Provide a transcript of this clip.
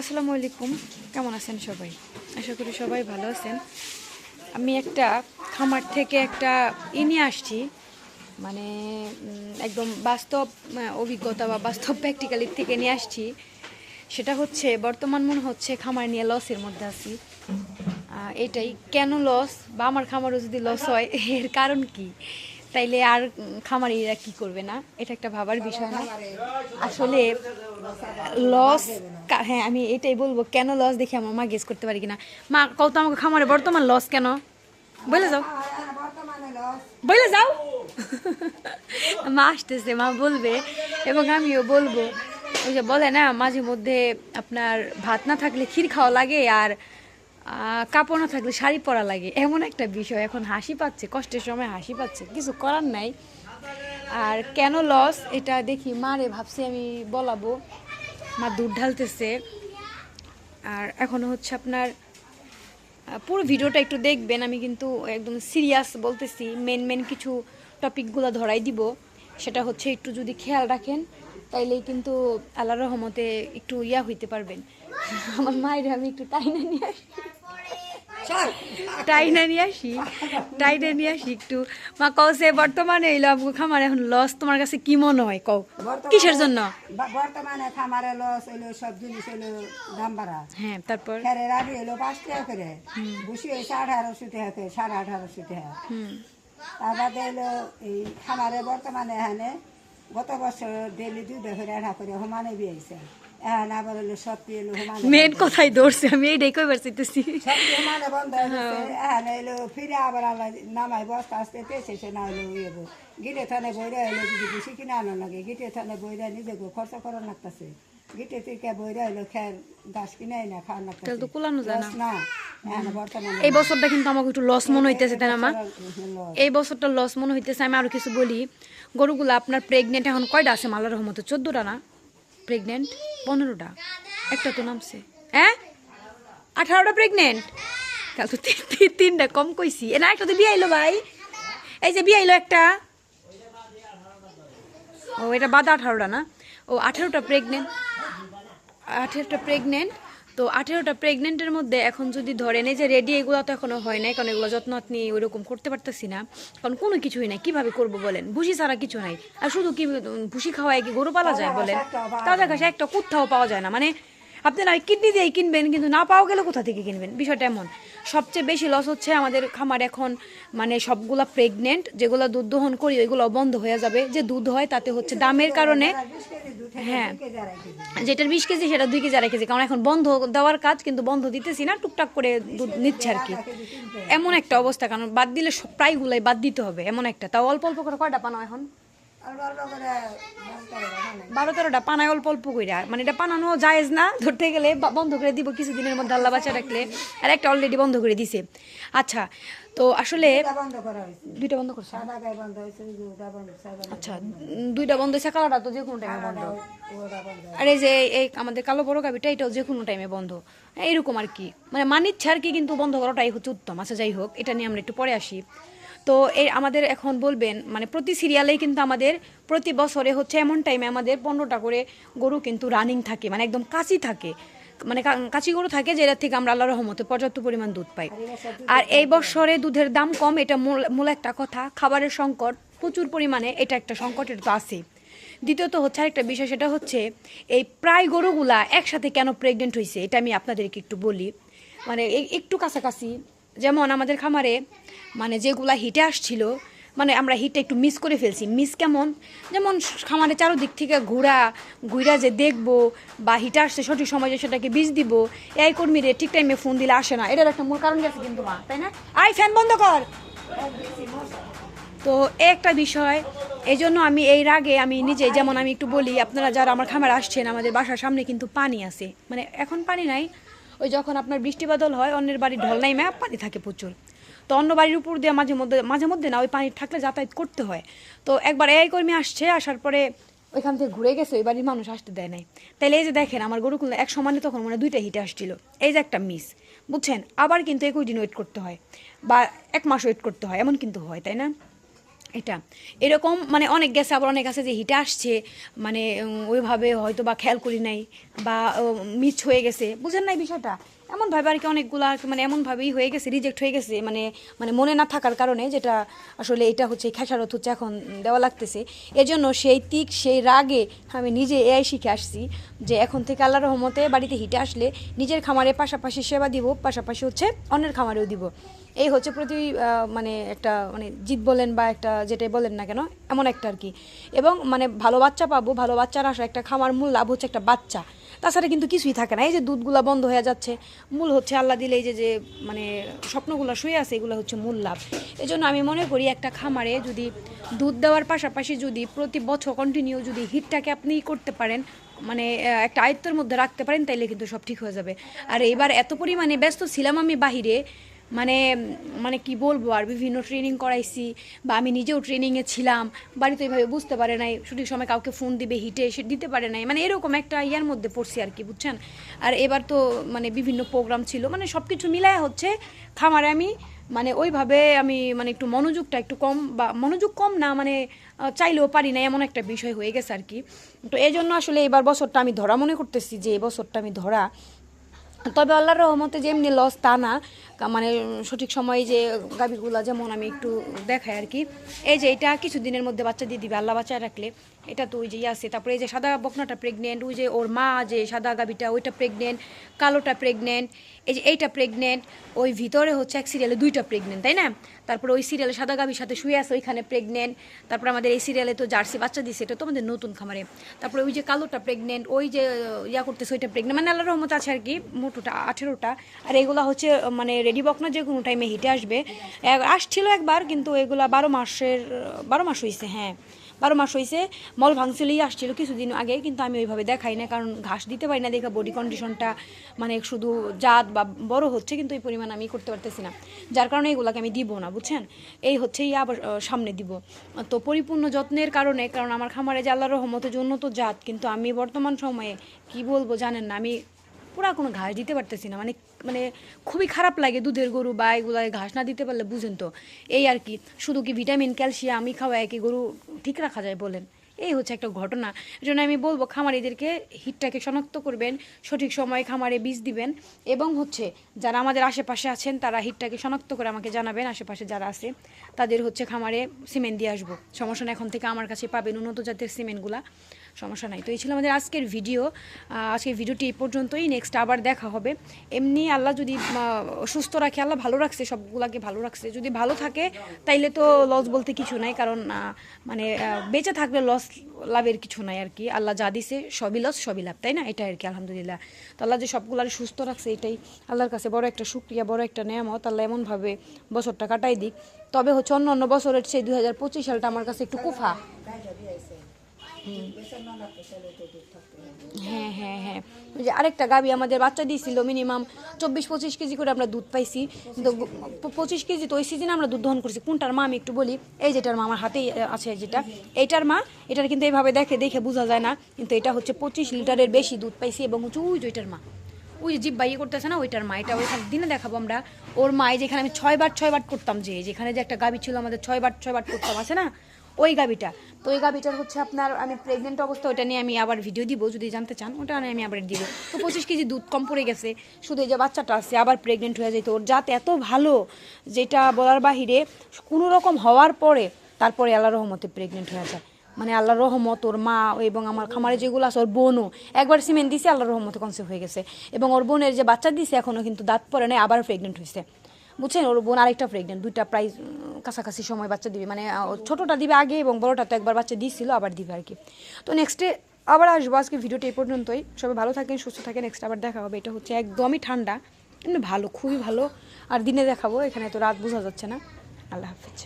আসসালামু আলাইকুম। কেমন আছেন সবাই? আশা করি সবাই ভালো আছেন। আমি একটা খামার থেকে একটা ই নিয়ে আসছি। মানে একদম বাস্তব অভিজ্ঞতা বা বাস্তব প্র্যাকটিক্যালির থেকে নিয়ে আসছি। সেটা হচ্ছে, বর্তমান মনে হচ্ছে খামার নিয়ে লসের মধ্যে আছি। এটাই। কেন লস বা আমার খামারও যদি লস হয়, এর কারণ কি? তাইলে আর খামারিরা কি করবে না? এটা একটা ভাবার বিষয় না। আসলে লস হ্যাঁ আমি এটাই বলব, কেন লস দেখে আমার মা গেস করতে পারি কিনা? মা কত আমাকে খামারে বর্তমান লস কেন? বলে যাও। বলে যাও। মা আসতেছে, মা বলবে, এবং আমিও বলব। ওই যে বলে না, মাঝে মধ্যে আপনার ভাত না থাকলে ক্ষীর খাওয়া লাগে আর কাপড় না থাকলে শাড়ি পরা লাগে, এমন একটা বিষয়। এখন হাসি পাচ্ছে, কষ্টের সময় হাসি পাচ্ছে, কিছু করার নাই। আর কেন লস এটা দেখি মারে ভাবছি, আমি বলাবো। মা দুধ ঢালতেছে। আর এখনও হচ্ছে আপনার পুরো ভিডিওটা একটু দেখবেন, আমি কিন্তু একদম সিরিয়াস বলতেছি মেন মেন কিছু টপিকগুলো ধরাই দিব। সেটা হচ্ছে একটু যদি খেয়াল রাখেন, তাইলেই কিন্তু আল্লাহ রহমতে একটু ইয়া হইতে পারবেন। আমার মায়ের আমি একটু টাইনা নিয়ে আসি। টাইনা নিয়ে আসি। টাইনা নিয়ে আসি একটু। মা কওছে বর্তমানে এলো আমগো খামার এখন লস তোমার কাছে কি মনে হয়? কও। কিসের জন্য? বর্তমানে খামারে লস হইল সব জিনিস হইল দাম বাড়া হ্যাঁ তারপর? খেরের আগে হইল পাঁচ টাকা করে। বুসি হয়েছে আঠারোশো টাকা করে সাড়ে আঠারোশো টাকা। হুম। তার বাদে হইল এই খামারে বর্তমানে এখানে গত বছর ডেলি দুধ করে আঠা করে সমানে বিয়েছে আবার হইল সত্যি হইল মেন কথাই ধরছে আমি এইটাই বন্ধ হয়ে গেছে। ফিরে আবার আল্লাহ নামাই বস্তা আসতে পেয়েছে না হইল ইয়ে গিটে থানে বইরা হইল যদি বেশি কিনে আনো লাগে গিটে থানে বইরা নিজে গো খরচা করার লাগতেছে। গিটে থেকে বইরা হইল খের গাছ কিনে না খাওয়ার লাগতেছে। তাহলে তো কুলানো যায় না। না। এই বছরটা কিন্তু আমাকে একটু লস মনে হইতেছে তাই না মা? এই বছরটা লস মনে হইতেছে আমি আরও কিছু বলি। গরুগুলো আপনার প্রেগনেন্ট এখন কয়টা আছে মালার রহমতে? চোদ্দটা না? প্রেগনেন্ট পনেরোটা। একটা তো নামছে। হ্যাঁ? আঠারোটা প্রেগনেন্ট কাল তো তিন- তিন- তিনটা, কম কইছি। এ না, একটা তো বিয়ে ভাই। এই যে বিয়ে একটা। ও, এটা বাদা আঠারোটা না? ও, আঠারোটা প্রেগনেন্ট আঠারোটা প্রেগনেন্ট তো আঠেরোটা প্রেগনেন্টের মধ্যে এখন যদি ধরেন এই যে রেডি এগুলো তো এখনও হয় নাই, কারণ এগুলো যত্ন নিয়ে ওইরকম করতে পারতেছি না। কারণ কোনো কিছুই নাই, কীভাবে করব বলেন? ভুসি ছাড়া কিছু নাই। আর শুধু কি ভুসি খাওয়ায় কি গরু পালা যায় বলেন? তাজা ঘাসে একটা কোথাও পাওয়া যায় না। মানে আপনারা কিডনি দিয়েই কিনবেন, কিন্তু না পাওয়া গেলে কোথা থেকে কিনবেন? বিষয়টা এমন। সবচেয়ে বেশি লস হচ্ছে আমাদের খামার এখন মানে সবগুলা প্রেগনেন্ট যেগুলো দুধ দহন করি, ওইগুলো বন্ধ হয়ে যাবে। যে দুধ হয়, তাতে হচ্ছে দামের কারণে হ্যাঁ যেটার বিশ কেজি, সেটা দুই কেজি, আড়াই কেজি। কারণ এখন বন্ধ দেওয়ার কাজ, কিন্তু বন্ধ দিতেছি না, টুকটাক করে দুধ নিচ্ছে আর কি। এমন একটা অবস্থা, কারণ বাদ দিলে প্রায়গুলাই বাদ দিতে হবে, এমন একটা। তাও অল্প অল্প করে কয়টা পানো এখন? বারো তেরোটা পানায় অল্প অল্প কইরা। মানে এটা পানানো জায়েজ না ধরতে গেলে বন্ধ করে দিব কিছুদিনের মধ্যে আল্লাহ বাচ্চা রাখলে। আর একটা অলরেডি বন্ধ করে দিছে। আচ্ছা তো আসলে দুইটা বন্ধ করছে? আচ্ছা দুইটা বন্ধ হয়েছে কালারটা তো যে কোনো টাইমে বন্ধ। বন্ধ আর এই যে এই আমাদের কালো বড় গাবিটা এটাও যে কোনো টাইমে বন্ধ। এইরকম আর কি। মানে মানিচ্ছে আর কি কিন্তু বন্ধ করাটাই হচ্ছে উত্তম। আচ্ছা যাই হোক এটা নিয়ে আমরা একটু পরে আসি। তো এই আমাদের এখন বলবেন মানে প্রতি সিরিয়ালেই কিন্তু আমাদের প্রতি বছরে হচ্ছে এমন টাইমে আমাদের পনেরোটা করে গরু কিন্তু রানিং থাকে মানে একদম কাঁচি থাকে। মানে কাঁচি গরু থাকে যেটার থেকে আমরা আল্লাহ রহমতে পর্যাপ্ত পরিমাণ দুধ পাই। আর এই বছরে দুধের দাম কম, এটা মূল মূল একটা কথা। খাবারের সংকট প্রচুর পরিমাণে, এটা একটা সংকট, এটা তো আছেই। দ্বিতীয়ত হচ্ছে আরেকটা বিষয়, সেটা হচ্ছে এই প্রায় গরুগুলা একসাথে কেন প্রেগনেন্ট হয়েছে এটা আমি আপনাদেরকে একটু বলি। মানে একটু কাছাকাছি, যেমন আমাদের খামারে মানে যেগুলা হিটে আসছিল মানে আমরা হিটটা একটু মিস করে ফেলছি। মিস কেমন? যেমন খামারে চারোদিক থেকে ঘোরা ঘুরা যে দেখব বা হিটে আসছে সঠিক সময় যে সেটাকে বীজ দিব, এই কর্মীরে ঠিক টাইমে ফোন দিলে আসে না। এটার একটা মূল কারণ গেছে কিন্তু মা? তাই না? আই ফ্যান বন্ধ কর! তো একটা বিষয় এই জন্য আমি এই রাগে আমি নিজে যেমন আমি একটু বলি, আপনারা যারা আমার খামার আসছেন, আমাদের বাসার সামনে কিন্তু পানি আছে। মানে এখন পানি নাই, ওই যখন আপনার বৃষ্টি বাদল হয়, অন্যের বাড়ির ঢল নাই, ম্যাপ পানি থাকে প্রচুর। তো অন্য বাড়ির উপর দিয়ে মাঝে মধ্যে মাঝে মধ্যে না, ওই পানি থাকলে যাতায়াত করতে হয়। তো একবার এই কর্মী আসছে, আসার পরে ওইখান থেকে ঘুরে গেছে ওই বাড়ির মানুষ আসতে দেয় নাই। তাইলে এই যে দেখেন, আমার গরুকুল এক সমানে তখন মানে দুইটা হিটে আসছিল। এই যে একটা মিস বুঝছেন? আবার কিন্তু একই দিন ওয়েট করতে হয়, বা এক মাস ওয়েট করতে হয়, এমন কিন্তু হয়, তাই না? এটা, এরকম মানে অনেক গেছে, আবার অনেক আছে যে হিটে আসছে মানে ওইভাবে হয়তো বা খেয়াল করি নাই, বা মিস হয়ে গেছে, বুঝেন নাই বিষয়টা? এমনভাবে আর কি অনেকগুলো আর কি মানে এমনভাবেই হয়ে গেছে রিজেক্ট হয়ে গেছে মানে মানে মনে না থাকার কারণে যেটা আসলে এটা হচ্ছে খেসারত হচ্ছে এখন দেওয়া লাগতেছে। এজন্য সেই তিক, সেই রাগে আমি নিজে এআই শিখে আসছি যে এখন থেকে আল্লাহ রহমতে বাড়িতে হিটে আসলে নিজের খামারে পাশাপাশি সেবা দিব, পাশাপাশি হচ্ছে অন্যের খামারেও দিব। এই হচ্ছে প্রতি মানে একটা মানে জিত বলেন বা একটা যেটাই বলেন না কেন, এমন একটা আর কি। এবং মানে ভালো বাচ্চা পাবো, ভালো বাচ্চার আসা একটা খামার মূল লাভ হচ্ছে একটা বাচ্চা। তাছাড়া কিন্তু কিছুই থাকে না। এই যে দুধগুলা বন্ধ হয়ে যাচ্ছে, মূল হচ্ছে আল্লাহ দিলে এই যে যে মানে স্বপ্নগুলো শুয়ে আছে, এগুলো হচ্ছে মূল লাভ। এই জন্য আমি মনে করি একটা খামারে যদি দুধ দেওয়ার পাশাপাশি যদি প্রতি বছর কন্টিনিউ যদি হিটটাকে আপনি করতে পারেন মানে একটা আয়ত্তের মধ্যে রাখতে পারেন, তাইলে কিন্তু সব ঠিক হয়ে যাবে। আর এবার এত পরিমাণে ব্যস্ত ছিলাম আমি বাহিরে মানে মানে কি বলব আর, বিভিন্ন ট্রেনিং করাইছি বা আমি নিজেও ট্রেনিংয়ে ছিলাম বাড়িতে এইভাবে বুঝতে পারে নাই, সঠিক সময় কাউকে ফোন দিবে হিটে এসে দিতে পারে নাই মানে এরকম একটা ইয়ার মধ্যে পড়ছি আর কি, বুঝছেন? আর এবার তো মানে বিভিন্ন প্রোগ্রাম ছিল মানে সব কিছু মিলায় হচ্ছে, খামারে আমি মানে ওইভাবে আমি মানে একটু মনোযোগটা একটু কম বা মনোযোগ কম না মানে চাইলেও পারি না, এমন একটা বিষয় হয়ে গেছে আর কি। তো এই জন্য আসলে এবার বছরটা আমি ধরা মনে করতেছি যে এই বছরটা আমি ধরা তবে আল্লাহর রহমতে যেমনি লস তা না মানে সঠিক সময়ে যে গাভীগুলো যেমন আমি একটু দেখাই আর কি। এই যে এটা কিছুদিনের মধ্যে বাচ্চা দিয়ে দিবে, আল্লাহ বাচ্চা রাখলে। এটা তো ওই যে আছে তারপরে এই যে সাদা বকনাটা প্রেগনেন্ট ওই যে ওর মা যে সাদা গাভীটা, ওইটা প্রেগনেন্ট কালোটা প্রেগনেন্ট এই যে এইটা প্রেগনেন্ট ওই ভিতরে হচ্ছে এক সিরিয়ালে দুইটা প্রেগনেন্ট তাই না? তারপরে ওই সিরিয়ালে সাদা গাভীর সাথে শুয়ে আছে, ওইখানে প্রেগনেন্ট তারপরে আমাদের এই সিরিয়ালে তো জার্সি বাচ্চা দিছে, এটা তো আমাদের নতুন খামারে। তারপরে ওই যে কালোটা প্রেগনেন্ট ওই যে ইয়া করতেছে, ওইটা প্রেগনেন্ট মানে আল্লাহ রহমত আছে আর কি, মোটোটা, আঠেরোটা। আর এগুলা হচ্ছে মানে রেডি বক না যে কোনো টাইমে হিটে আসবে। আসছিল একবার, কিন্তু এগুলা বারো মাসের, বারো মাস হয়েছে হ্যাঁ। বারো মাস হয়েছে মল ভাঙছিলেই আসছিল কিছুদিন আগে, কিন্তু আমি ওইভাবে দেখাই না কারণ ঘাস দিতে পারি না দেখা বডি কন্ডিশনটা মানে শুধু জাত বা বড় হচ্ছে, কিন্তু এই পরিমাণ আমি করতে পারতেছি না। যার কারণে এগুলোকে আমি দিব না, বুঝছেন? এই হচ্ছে ইয়ে আবার সামনে দিব। তো পরিপূর্ণ যত্নের কারণে, কারণ আমার খামারে যে আল্লাহর রহমতে যে উন্নত জাত, কিন্তু আমি বর্তমান সময়ে কি বলব জানেন না, আমি পুরা কোনো ঘাস দিতে পারতেছি না। মানে মানে খুবই খারাপ লাগে দুধের গরু বা এগুলা ঘাস না দিতে পারলে, বুঝেন তো? এই আর কি, শুধু কি ভিটামিন, ক্যালসিয়াম আমি খাওয়াই কি গরু ঠিক রাখা যায় বলেন? এই হচ্ছে একটা ঘটনা। এই জন্য আমি বলব, খামারিদেরকে হিটটাকে শনাক্ত করবেন, সঠিক সময়ে খামারে বীজ দিবেন এবং হচ্ছে যারা আমাদের আশেপাশে আছেন, তারা হিটটাকে শনাক্ত করে আমাকে জানাবেন, আশেপাশে যারা আছে, তাদের হচ্ছে খামারে সিমেন্ট দিয়ে আসব। সমস্যা এখন থেকে আমার কাছে পাবেন উন্নত জাতের সিমেন্টগুলা। সমস্যা নাই। তো এই ছিল আমাদের আজকের ভিডিও আজকের ভিডিওটি এই পর্যন্তই। নেক্সট আবার দেখা হবে। এমনি আল্লাহ যদি সুস্থ রাখে, আল্লাহ ভালো রাখছে, সবগুলাকে ভালো রাখছে। যদি ভালো থাকে, তাইলে তো লস বলতে কিছু নাই। কারণ মানে বেঁচে থাকলে লস লাভের কিছু নাই আর কি। আল্লাহ যা দিছে, সবই লস সবই লাভ, তাই না? এটা আর কি, আলহামদুলিল্লাহ। তো আল্লাহ যে সবগুলার সুস্থ রাখছে, এটাই আল্লাহর কাছে বড় একটা শুক্রিয়া, বড় একটা নেয়ামত। আল্লাহ এমনভাবে বছরটা কাটাই দিক। তবে হচ্ছে অন্য অন্য বছরের সেই দুই হাজার পঁচিশ সালটা আমার কাছে একটু কুফা। হ্যাঁ হ্যাঁ হ্যাঁ। ওই যে আরেকটা গাবি আমাদের বাচ্চা দিয়েছিল মিনিমাম চব্বিশ, পঁচিশ কেজি করে আমরা দুধ পাইছি। কিন্তু পঁচিশ কেজি তো ওই সিজনে আমরা দুধ দহন করছি। কোনটার মা আমি একটু বলি। এই যেটার মা আমার হাতেই আছে যেটা। এইটার মা, এটার কিন্তু এইভাবে দেখে দেখে বোঝা যায় না। কিন্তু এটা হচ্ছে পঁচিশ লিটারের বেশি দুধ পাইছি এবং হচ্ছে যে ওইটার মা। ওই জিপ বাইয়ে করতেছে না, ওইটার মা। এটা ওইখানে দিনে দেখাবো আমরা। ওর মায় যেখানে আমি ছয় বার ছয় বার করতাম যে, যেখানে যে একটা গাবি ছিল আমাদের ছয় বার ছয় বার করতাম, আছে না? ওই গাবিটা তো ওই গাবিটার হচ্ছে আপনার, আমি প্রেগনেন্ট অবস্থা ওটা নিয়ে আমি আবার ভিডিও দিব, যদি জানতে চান, ওটা নিয়ে আমি আবার দিব। তো পঁচিশ কেজি দুধ কম পড়ে গেছে, শুধু এই যে বাচ্চাটা আছে, আবার প্রেগনেন্ট হয়ে যেত ওর জাত এত ভালো, যেটা বলার বাহিরে, কোনো রকম হওয়ার পরে তারপরে আল্লাহ রহমতে প্রেগনেন্ট হয়ে যায়। মানে আল্লাহর রহমত, ওর মা এবং আমার খামারে যেগুলো আছে, ওর বোনও, একবার সিমেন্ট দিছে, আল্লাহর রহমতে কনসেপ্ট হয়ে গেছে। এবং ওর বোনের যে বাচ্চা দিছে এখনও কিন্তু দাঁত পরে নেই, আবার প্রেগনেন্ট হয়েছে বুঝছেন? ওর বোন আরেকটা প্রেগনেন্ট দুইটা প্রায় কাছাকাছি সময় বাচ্চা দিবে। মানে ছোটোটা দিবে আগে এবং বড়টা তো একবার বাচ্চা দিয়েছিল, আবার দিবে আর কি। তো নেক্সটে আবার আসব। আজকে ভিডিওটা এই পর্যন্তই। সবাই ভালো থাকেন, সুস্থ থাকেন। নেক্সট আবার দেখা হবে। এটা হচ্ছে একদমই ঠান্ডা এমনি ভালো, খুবই ভালো। আর দিনে দেখাবো। এখানে তো রাত বোঝা যাচ্ছে না। আল্লাহ হাফেজ।